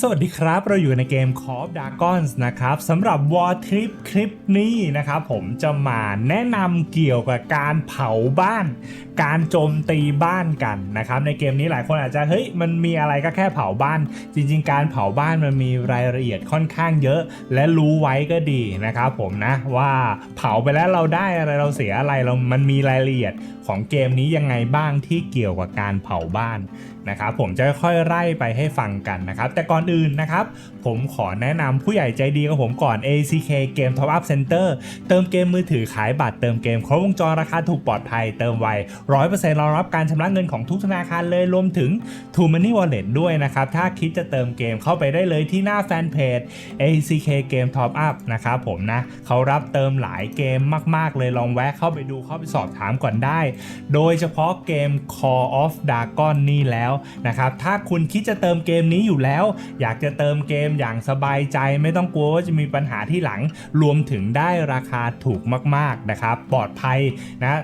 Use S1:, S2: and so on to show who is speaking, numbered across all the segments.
S1: สวัสดีครับ เราอยู่ในเกม Call of Dragons นะครับสำหรับ War Trip คลิปนี้นะครับผมจะมาแนะนำเกี่ยวกับการเผาบ้าน การโจมตีบ้านกันนะครับในเกมนี้หลายคนอาจจะเฮ้ยมันมีอะไรก็แค่เผาบ้าน จริง ๆ การเผาบ้านมันมีรายละเอียดค่อนข้างเยอะ และรู้ไว้ก็ดีนะครับผมนะว่าเผาไปแล้วเราได้อะไรเราเสียอะไรเรา มันมีรายละเอียดของเกมนี้ยังไงบ้างที่เกี่ยวกับการเผาบ้านนะครับผมจะค่อยๆไล่ไปให้ฟังกันนะครับแต่ก่อนอื่นนะครับ ผมขอแนะนำผู้ใหญ่ใจดีกับผมก่อน ACK Game Top Up Center เติมเกมมือถือขายบัตรเติมเกมครบวงจรราคาถูกปลอดภัยเติมไว100%รองรับการชำระเงินของทุกธนาคารเลยรวมถึง True Money Wallet ด้วยนะครับ ถ้าคิดจะเติมเกมเข้าไปได้เลยที่หน้าแฟนเพจ ACK Game Top Up นะครับผมนะเขารับเติมหลายเกมมาก ๆ เลยลองแวะเข้าไปดูเข้าไปสอบถามก่อนได้ โดยเฉพาะเกม Call of Dragon นี่แล้วนะครับถ้าคุณคิดจะเติมเกมนี้อยู่แล้วอยากจะเติมเกมอย่างสบายใจไม่ต้องกลัวว่าจะมีปัญหาที่หลังรวมถึงได้ราคาถูกมากๆนะครับ ปลอดภัยนะ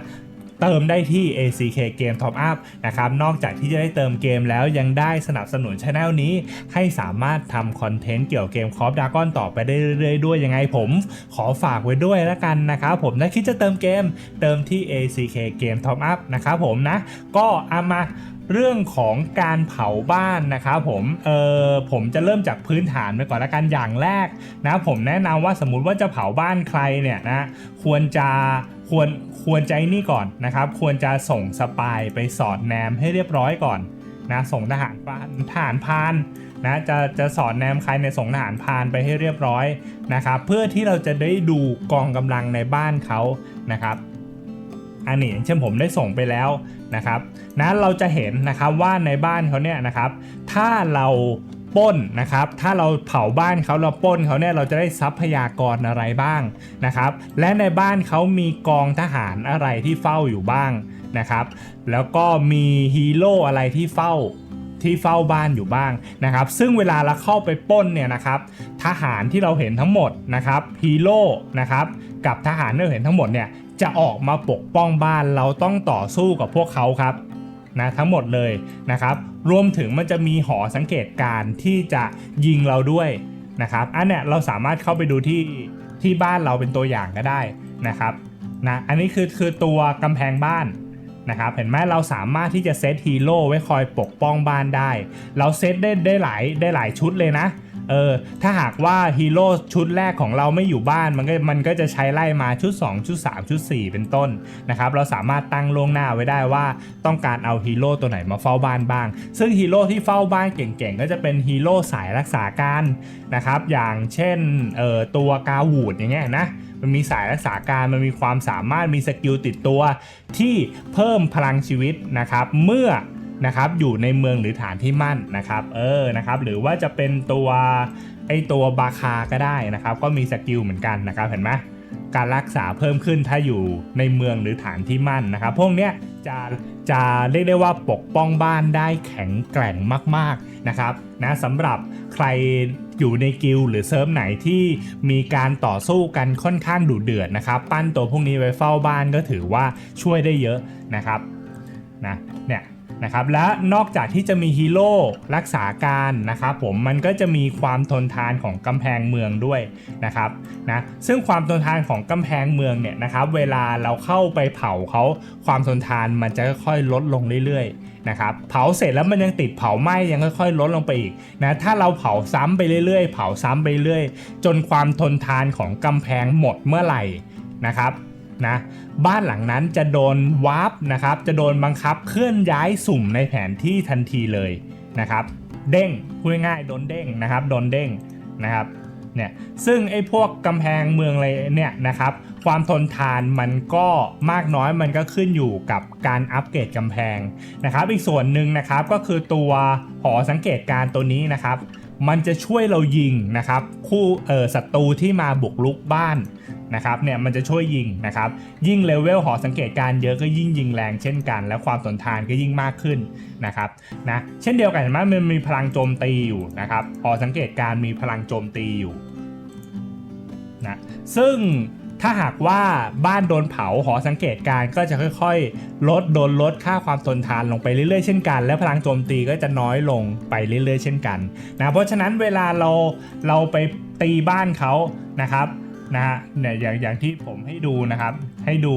S1: เติมได้ที่ ACK Game Top Up นะครับ นอกจากที่จะได้เติมเกมแล้วยังได้สนับสนุนช anel นี้ ให้สามารถทำคอนเทนต์เกี่ยวกับเกมคอฟดากอนต่อไปได้เรื่อยๆด้วยยังไงผม ขอฝากไว้ด้วยแล้วกันนะครับผมถ้าคิดจะเติมเกม เติมที่ ACK Game Top Up นะครับผมนะ ก็เอามา เรื่องของการเผาบ้านนะครับผมเออผมจะเริ่มจากพื้นฐานไปก่อนละกันอย่างแรกนะผมแนะนำว่าสมมุติว่าจะเผาบ้านใครเนี่ยนะควรจะควรควรใจนี่ก่อนนะครับ ควรจะส่งสปายไปสอดแนมให้เรียบร้อยก่อนนะส่งทหารพรานทหารพานนะจะจะสอดแนมใครในส่งทหารพานไปให้เรียบร้อยนะครับ เพื่อที่เราจะได้ดูกองกำลังในบ้านเขานะครับ อันนี้อย่างเช่นผมได้ส่งไปแล้วนะครับนะเราจะเห็นนะครับว่าในบ้านเขาเนี่ยนะครับ ถ้าเราป้นนะครับ ถ้าเราเผาบ้านเขาเราป้นเขาเนี่ยเราจะได้ทรัพยากรอะไรบ้างนะครับ และในบ้านเขามีกองทหารอะไรที่เฝ้าอยู่บ้างนะครับ แล้วก็มีฮีโร่อะไรที่เฝ้าที่เฝ้าบ้านอยู่บ้างนะครับ ซึ่งเวลาเราเข้าไปป้นเนี่ยนะครับ ทหารที่เราเห็นทั้งหมดนะครับฮีโร่นะครับ กับทหารที่เราเห็นทั้งหมดเนี่ย จะออกมาปกป้องบ้านเราต้องต่อสู้กับพวกเขาครับนะทั้งหมดเลยนะครับ รวมถึงมันจะมีหอสังเกตการณ์ที่จะยิงเราด้วยนะครับอันเนี้ยเราสามารถเข้าไปดูที่ที่บ้านเราเป็นตัวอย่างก็ได้นะครับนะอันนี้คือคือตัวกำแพงบ้านนะครับเห็นไหมเราสามารถที่จะเซตฮีโร่ไว้คอยปกป้องบ้านได้ เราเซตได้ได้หลายได้หลายชุดเลยนะ เออถ้าหากว่าฮีโร่ชุดแรกของเราไม่อยู่บ้านมันก็มันก็จะใช้ไล่มาชุด 2 ชุด 3 ชุด 4 เป็นต้นนะครับเราสามารถตั้งล่วงหน้าไว้ได้ว่าต้องการเอาฮีโร่ตัวไหนมาเฝ้าบ้านบ้าง ซึ่งฮีโร่ที่เฝ้าบ้านเก่งๆ ก็จะเป็นฮีโร่สายรักษาการนะครับอย่างเช่นเอ่อตัวกาวูดอย่างเงี้ยนะมันมีสายรักษาการมันมีความสามารถมีสกิลติดตัว ที่เพิ่มพลังชีวิตนะครับเมื่อ นะครับอยู่ในเมืองหรือฐานที่มั่นนะครับเออนะครับหรือว่าจะเป็นตัวไอตัวบาคาก็ได้นะครับ ก็มีสกิลเหมือนกันนะครับเห็นไหมการรักษาเพิ่มขึ้นถ้าอยู่ในเมืองหรือฐานที่มั่นนะครับ พวกเนี้ยจะจะเรียกได้ว่าปกป้องบ้านได้แข็งแกร่งมากๆนะครับนะสำหรับใครอยู่ในกิลหรือเซิร์ฟไหนที่มีการต่อสู้กันค่อนข้างดุเดือดนะครับ ปั้นตัวพวกนี้ไว้เฝ้าบ้านก็ถือว่าช่วยได้เยอะนะครับนะเนี่ย นะครับและนอกจากที่จะมีฮีโร่รักษาการนะครับผมมันก็จะมีความทนทานของกำแพงเมืองด้วยนะครับนะซึ่งความทนทานของกำแพงเมืองเนี่ยนะครับเวลาเราเข้าไปเผาเขาความทนทานมันจะค่อยๆลดลงเรื่อยๆนะครับเผาเสร็จแล้วมันยังติดเผาไหม้ยังค่อยๆ ลดลงไปอีกนะถ้าเราเผาซ้ำไปเรื่อยๆ เผาซ้ำไปเรื่อยจนความทนทานของกำแพงหมดเมื่อไหร่นะครับ นะบ้านหลังนั้นจะโดนวาร์ปนะครับจะโดนบังคับเคลื่อนย้ายสุ่มในแผนที่ทันทีเลยนะครับเด้งพูดง่ายๆโดนเด้งนะครับโดนเด้งนะครับเนี่ยซึ่งไอ้พวกกำแพงเมืองอะไรเนี่ยนะครับความทนทานมันก็มากน้อยมันก็ขึ้นอยู่กับการอัปเกรดกำแพงนะครับอีกส่วนหนึ่งนะครับก็คือตัวหอสังเกตการณ์ตัวนี้นะครับ มันจะช่วยเรายิงนะครับคู่เออศัตรูที่มาบุกรุกบ้าน นะครับเนี่ยมันจะช่วยยิงนะครับยิ่งเลเวลหอสังเกตการเยอะก็ยิ่งยิงแรงเช่นกัน และความทนทานก็ยิ่งมากขึ้นนะครับนะเช่นเดียวกันเห็นไหมมันมีพลังโจมตีอยู่นะครับหอสังเกตการมีพลังโจมตีอยู่นะซึ่งถ้าหากว่าบ้านโดนเผาหอสังเกตการก็จะค่อยๆ ลดโดนลดค่าความทนทานลงไปเรื่อยๆเช่นกัน และพลังโจมตีก็จะน้อยลงไปเรื่อยๆเช่นกันนะเพราะฉะนั้นเวลาเราเราไปตีบ้านเขานะครับ นะฮะเนี่ยอย่างอย่างที่ผมให้ดูนะครับ ให้ดู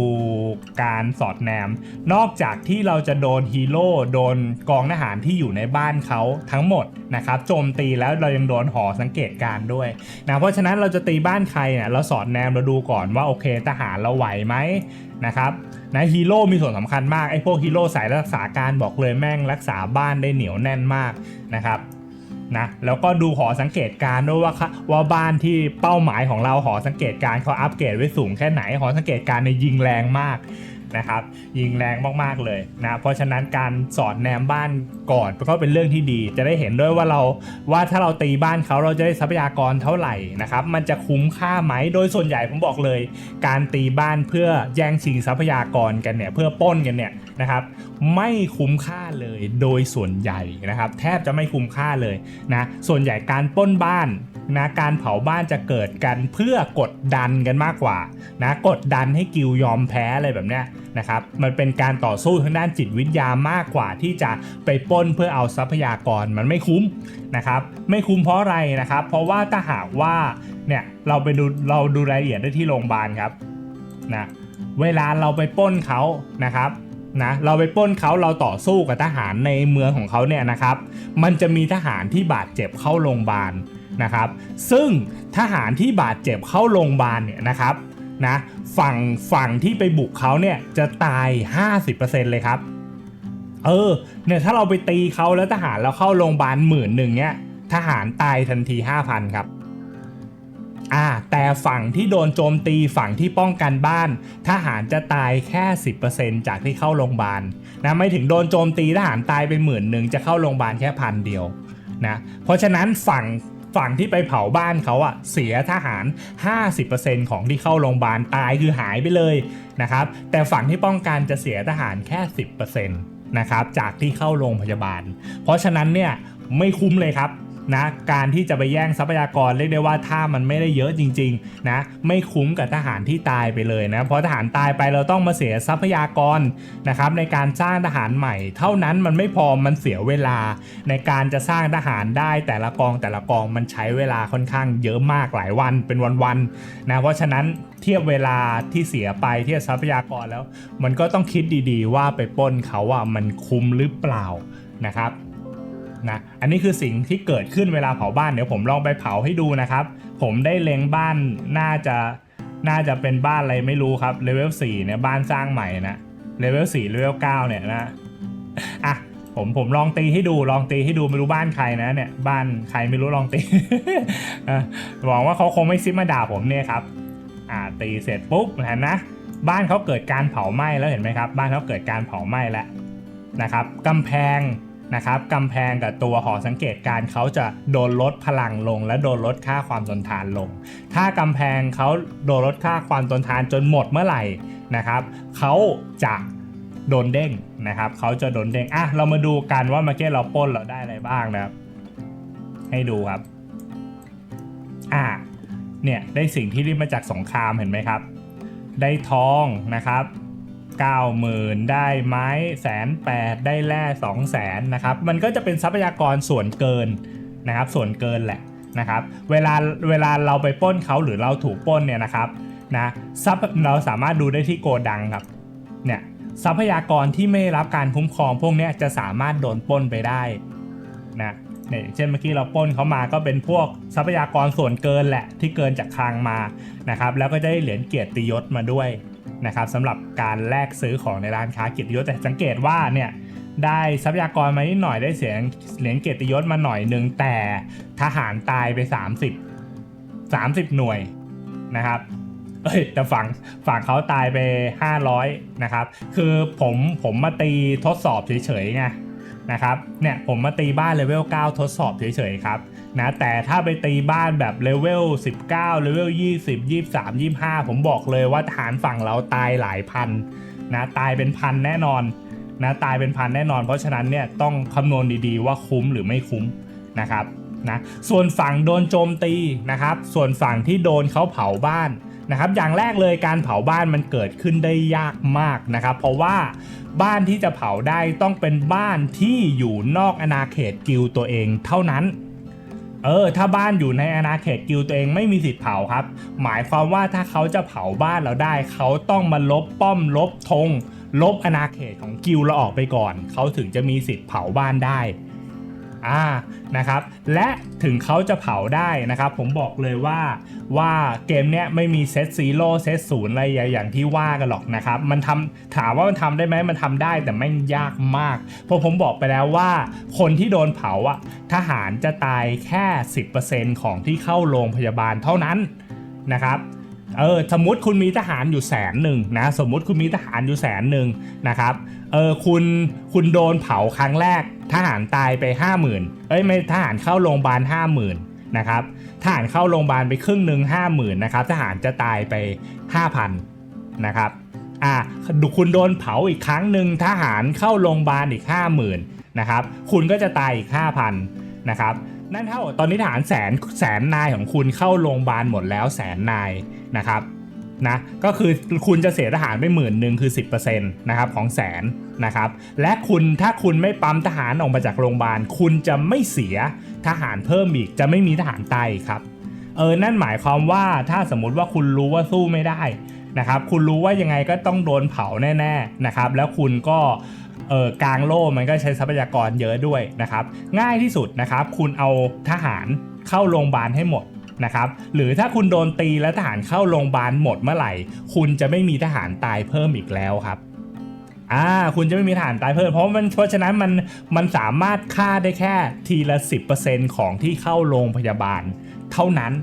S1: การสอดแนม นอกจากที่เราจะโดนฮีโร่โดนกองทหารที่อยู่ในบ้านเขาทั้งหมดนะครับโจมตีแล้วเรายังโดนหอสังเกตการ์ด้วยนะเพราะฉะนั้นเราจะตีบ้านใครเนี่ยเราสอดแนมเราดูก่อนว่าโอเคทหารเราไหวไหมนะครับนะฮีโร่มีส่วนสำคัญมากไอ้พวกฮีโร่สายรักษาการบอกเลยแม่งรักษาบ้านได้เหนียวแน่นมากนะครับ นะแล้วก็ดูหอสังเกตการด้วยว่าว่าบ้านที่เป้าหมายของเราหอสังเกตการเขาอัปเกรดไว้สูงแค่ไหนหอสังเกตการในยิงแรงมากนะครับยิงแรงมากๆเลยนะเพราะฉะนั้นการสอดแนมบ้านก่อนก็เป็นเรื่องที่ดี จะได้เห็นด้วยว่าเราว่าถ้าเราตีบ้านเขาเราจะได้ทรัพยากรเท่าไหร่นะครับมันจะคุ้มค่าไหมโดยส่วนใหญ่ผมบอกเลย การตีบ้านเพื่อแย่งชิงทรัพยากรกันเนี่ยเพื่อป้นกันเนี่ย นะครับไม่คุ้มค่าเลยโดยส่วนใหญ่นะครับ แทบจะไม่คุ้มค่าเลยนะส่วนใหญ่การป้นบ้านนะการเผาบ้านจะเกิดกันเพื่อกดดันกันมากกว่านะกดดันให้กิวยอมแพ้อะไรแบบเนี้ยนะครับมันเป็นการต่อสู้ทางด้านจิตวิทยามากกว่าที่จะไปป้นเพื่อเอาทรัพยากรมันไม่คุ้มนะครับไม่คุ้มเพราะอะไรนะครับ เพราะว่าถ้าหากว่าเนี่ยเราไปดูเราดูรายละเอียดได้ที่โรงพยาบาลครับนะเวลาเราไปป้นเขานะครับ นะเราไปปล้นเขาเราต่อสู้กับทหารในเมืองของเขาเนี่ยนะครับ มันจะมีทหารที่บาดเจ็บเข้าโรงพยาบาลนะครับ ซึ่งทหารที่บาดเจ็บเข้าโรงพยาบาลเนี่ยนะครับนะฝั่งฝั่งที่ไปบุกเขาเนี่ยจะตาย 50%เลยครับ เออเนี่ยถ้าเราไปตีเขาแล้วทหารเราเข้าโรงพยาบาลหมื่นหนึ่งเนี่ยทหารตายทันที 5,000 ครับ อ่าแต่ฝั่งที่โดนโจมตีฝั่งที่ป้องกันบ้าน ทหารจะตายแค่ 10%จากที่เข้าโรงพยาบาลนะไม่ถึงโดนโจมตีทหารตายไปหมื่นหนึ่งจะเข้าโรงพยาบาลแค่พันเดียวนะเพราะฉะนั้นฝั่งฝั่งที่ไปเผาบ้านเขาอะเสียทหาร 50%ของที่เข้าโรงพยาบาลตายคือหายไปเลยนะครับแต่ฝั่งที่ป้องกันจะเสียทหารแค่ 10%นะครับจากที่เข้าโรงพยาบาล เพราะฉะนั้นเนี่ยไม่คุ้มเลยครับ นะการที่จะไปแย่งทรัพยากรเรียกได้ว่าถ้ามันไม่ได้เยอะจริงๆนะไม่คุ้มกับทหารที่ตายไปเลยนะเพราะทหารตายไปเราต้องมาเสียทรัพยากรนะครับในการสร้างทหารใหม่ เท่านั้นมันไม่พอมันเสียเวลา ในการจะสร้างทหารได้แต่ละกองแต่ละกองมันใช้เวลาค่อนข้างเยอะมากหลายวันเป็นวันๆนะเพราะฉะนั้นเทียบเวลาที่เสียไปเทียบทรัพยากรแล้ว มันก็ต้องคิดดีๆ ว่าไปป้นเขาอะมันคุ้มหรือเปล่านะครับ นะอันนี้คือสิ่งที่เกิดขึ้นเวลาเผาบ้านเดี๋ยวผมลองไปเผาให้ดูนะครับ ผมได้เล็งบ้านน่าจะน่าจะเป็นบ้านอะไรไม่รู้ครับเลเวล4เนี่ยบ้านสร้างใหม่นะเลเวล4เลเวล9เนี่ยนะอะผมผมลองตีให้ดูลองตีให้ดูไม่รู้บ้านใครนะเนี่ยบ้านใครไม่รู้ลองตีหวังว่าเขาคงไม่ซิปมาด่าผมเนี่ยครับอ่าตีเสร็จปุ๊บเห็นนะบ้านเขาเกิดการเผาไหม้แล้วเห็นไหมครับ บ้านเขาเกิดการเผาไหม้แล้วนะครับกำแพง นะครับกำแพงกับตัวหอสังเกตการเขาจะโดนลดพลังลง และโดนลดค่าความทนทานลง ถ้ากำแพงเขาโดนลดค่าความทนทานจนหมดเมื่อไหร่นะครับเขาจะโดนเด้งนะครับเขาจะโดนเด้งอะเรามาดูกันว่าเมื่อกี้เราป้นเราได้อะไรบ้างนะครับ ให้ดูครับอะเนี่ยได้สิ่งที่ได้มาจากสงครามเห็นไหมครับ ได้ทองนะครับ 90,000 ได้ไม้แสนแปดได้แร่2 0 0แสนนะครับ มันก็จะเป็นทรัพยากรส่วนเกินนะครับ ส่วนเกินแหละนะครับเวลาเวลาเราไปปล้นเขาหรือเราถูกปล้นเนี่ยนะครับนะทรัพย์เราสามารถดูได้ที่โกดังครับเนี่ยทรัพยากรที่ไม่รับการคุ้มครองพวกนี้จะสามารถโดนปล้นไปได้นะเนี่ยเช่นเมื่อกี้เราปล้นเขามาก็เป็นพวกทรัพยากรส่วนเกินแหละที่เกินจากคลังมานะครับแล้วก็จะได้เหรียญเกียรติยศมาด้วย นะครับสำหรับการแลกซื้อของในร้านค้าเกียรติยศแต่สังเกตว่าเนี่ยได้ทรัพยากรมานิดหน่อยได้เสียงเหรียญเกียรติยศมาหน่อยหนึ่งแต่ทหารตายไป 30 30 หน่วยนะครับเอ้ยแต่ฝั่งฝั่งเขาตายไป 500 นะครับ คือผมผมมาตีทดสอบเฉยๆไง นะครับเนี่ยผมมาตีบ้านเลเวล 9 ทดสอบเฉยๆครับนะแต่ถ้าไปตีบ้านแบบเลเวล 19 เลเวล 20 23 25 ผมบอกเลยว่าฐานฝั่งเราตายหลายพันนะตายเป็นพันแน่นอนนะตายเป็นพันแน่นอน เพราะฉะนั้นเนี่ยต้องคำนวณดีๆว่าคุ้มหรือไม่คุ้มนะครับนะส่วนฝั่งโดนโจมตีนะครับ ส่วนฝั่งที่โดนเขาเผาบ้าน นะครับอย่างแรกเลยการเผาบ้านมันเกิดขึ้นได้ยากมากนะครับ เพราะว่าบ้านที่จะเผาได้ต้องเป็นบ้านที่อยู่นอกอาณาเขตกิลตัวเองเท่านั้นเออถ้าบ้านอยู่ในอาณาเขตกิลตัวเองไม่มีสิทธิ์เผาครับ หมายความว่าถ้าเขาจะเผาบ้านเราได้ เขาต้องมาลบป้อมลบธงลบอาณาเขตของกิลเราออกไปก่อน เขาถึงจะมีสิทธิ์เผาบ้านได้ อ่านะครับและถึงเขาจะเผาได้นะครับผมบอกเลยว่าว่าเกมเนี้ยไม่มีเซตซีโร่เซตศูนย์อะไรอย่างที่ว่ากันหรอกนะครับมันทำถามว่ามันทำได้ไหมมันทำได้แต่ไม่งยากมากเพราะผมบอกไปแล้วว่าคนที่โดนเผาอะทหารจะตายแค่ 10%ของที่เข้าโรงพยาบาลเท่านั้นนะครับ เออสมมติคุณมีทหารอยู่แสนหนึ่งนะสมมติคุณมีทหารอยู่แสนหนึ่งนะครับเออคุณคุณโดนเผาครั้งแรกทหารตายไป 5 0,000เอ้ยไม่ทหารเข้าโรงพยาบาล50,000นะครับทหารเข้าโรงพยาบาลไปครึ่งหนึ่ง50,000นะครับทหารจะตายไป 5,000นะครับอะดูคุณโดนเผาอีกครั้งหนึ่งทหารเข้าโรงพยาบาลอีก 50,000นะครับคุณก็จะตายอีก 5,000นะครับ นั่นเท่าตอนนี้ทหารแสนแสนนายของคุณเข้าโรงพยาบาลหมดแล้วแสนนายนะครับนะก็คือคุณจะเสียทหารไปหมื่นหนึ่งคือ 10%นะครับของแสนนะครับและคุณถ้าคุณไม่ปั๊มทหารออกมาจากโรงพยาบาล คุณจะไม่เสียทหารเพิ่มอีก จะไม่มีทหารตายครับเออนั่นหมายความว่าถ้าสมมุติว่าคุณรู้ว่าสู้ไม่ได้นะครับคุณรู้ว่ายังไงก็ต้องโดนเผาแน่ๆนะครับแล้วคุณก็ เออกลางโล่มันก็ใช้ทรัพยากรเยอะด้วยนะครับ ง่ายที่สุดนะครับ คุณเอาทหารเข้าโรงพยาบาลให้หมดนะครับ หรือถ้าคุณโดนตีและทหารเข้าโรงพยาบาลหมดเมื่อไหร่ คุณจะไม่มีทหารตายเพิ่มอีกแล้วครับอ่าคุณจะไม่มีทหารตายเพิ่มเพราะมันเพราะฉะนั้นมันมันสามารถฆ่าได้แค่ทีละ 10%ของที่เข้าโรงพยาบาลเท่านั้น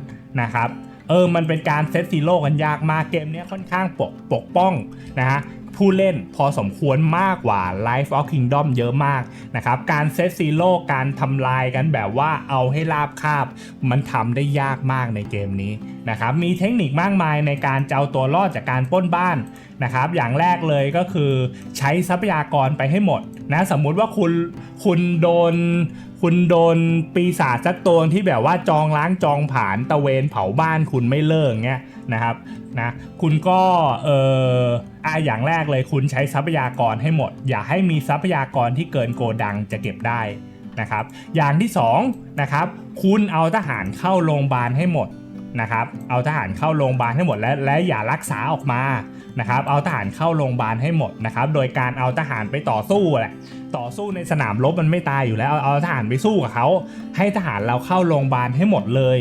S1: นะครับเออมันเป็นการเซตซีโร่กันยากมากเกมนี้ค่อนข้างปกปกป้องนะฮะ ผู้เล่นพอสมควรมากกว่า Life of Kingdom เยอะมากนะครับการเซตซีโร่การทำลายกันแบบว่าเอาให้ราบคาบ มันทำได้ยากมากในเกมนี้ นะครับมีเทคนิคมากมายในการจะเอาตัวรอดจากการป้นบ้านนะครับอย่างแรกเลยก็คือใช้ทรัพยากรไปให้หมดนะสมมุติว่าคุณคุณโดน คุณโดนปีศาจสักตัวที่แบบว่าจองล้างจองผาญตะเวนเผาบ้านคุณไม่เลิกเงี้ยนะครับนะคุณก็เอออะอย่างแรกเลยคุณใช้ทรัพยากรให้หมด อย่าให้มีทรัพยากรที่เกินโกดังจะเก็บได้นะครับอย่างที่สองนะครับคุณเอาทหารเข้าโรงพยาบาลให้หมด นะครับ เอาทหารเข้าโรงพยาบาลให้หมดและและอย่ารักษาออกมานะครับ เอาทหารเข้าโรงพยาบาลให้หมดนะครับ โดยการเอาทหารไปต่อสู้แหละ ต่อสู้ในสนามรบมันไม่ตายอยู่แล้วเอาเอาทหารไปสู้กับเขาให้ทหารเราเข้าโรงพยาบาลให้หมดเลย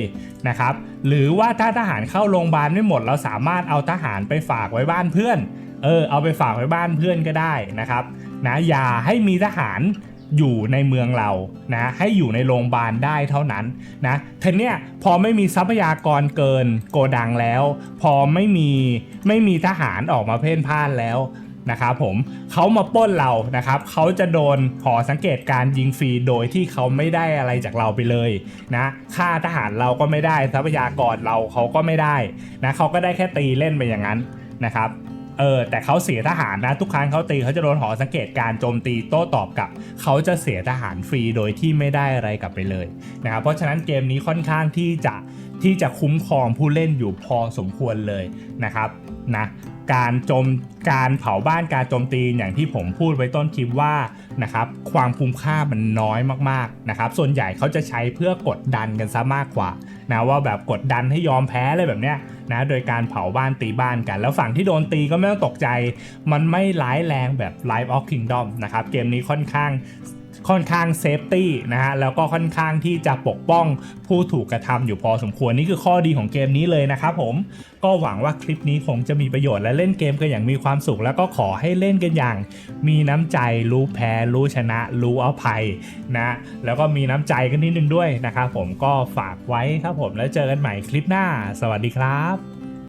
S1: นะครับ หรือว่าถ้าทหารเข้าโรงพยาบาลไม่หมด เราสามารถเอาทหารไปฝากไว้บ้านเพื่อน เออ เอาไปฝากไว้บ้านเพื่อนก็ได้นะครับนะอย่าให้มีทหาร อยู่ในเมืองเรานะให้อยู่ในโรงพยาบาลได้เท่านั้นนะทีเนี้ยพอไม่มีทรัพยากรเกินโกดังแล้ว พอไม่มีไม่มีทหารออกมาเพ่นพ่านแล้วนะครับผมเขามาป้นเรานะครับเขาจะโดนหอสังเกตการยิงฟรีโดยที่เขาไม่ได้อะไรจากเราไปเลยนะค่าทหารเราก็ไม่ได้ทรัพยากรเราเขาก็ไม่ได้นะเขาก็ได้แค่ตีเล่นไปอย่างนั้นนะครับ เออแต่เขาเสียทหารนะ ทุกครั้งเขาตีเขาจะโดนหอสังเกตการโจมตีโต้ตอบกลับ เขาจะเสียทหารฟรีโดยที่ไม่ได้อะไรกลับไปเลยนะครับเพราะฉะนั้นเกมนี้ค่อนข้างที่จะที่จะคุ้มครองผู้เล่นอยู่พอสมควรเลยนะครับ นะการโจมการเผาบ้านการโจมตีอย่างที่ผมพูดไว้ต้นคลิปว่านะครับความคุ้มค่ามันน้อยมากๆนะครับส่วนใหญ่เขาจะใช้เพื่อกดดันกันซะมากกว่านะว่าแบบกดดันให้ยอมแพ้อะไรแบบเนี้ยนะโดยการเผาบ้านตีบ้านกัน แล้วฝั่งที่โดนตีก็ไม่ต้องตกใจ มันไม่ร้ายแรงแบบ Life of Kingdom นะครับเกมนี้ค่อนข้าง ค่อนข้างเซฟตี้นะฮะแล้วก็ค่อนข้างที่จะปกป้องผู้ถูกกระทำอยู่พอสมควรนี่คือข้อดีของเกมนี้เลยนะครับผมก็หวังว่าคลิปนี้คงจะมีประโยชน์และเล่นเกมกันอย่างมีความสุข แล้วก็ขอให้เล่นกันอย่าง มีน้ำใจรู้แพ้รู้ชนะ รู้อภัยนะแล้วก็มีน้ำใจกันนิดนึงด้วยนะครับผมก็ฝากไว้ครับผมแล้วเจอกันใหม่คลิปหน้า สวัสดีครับ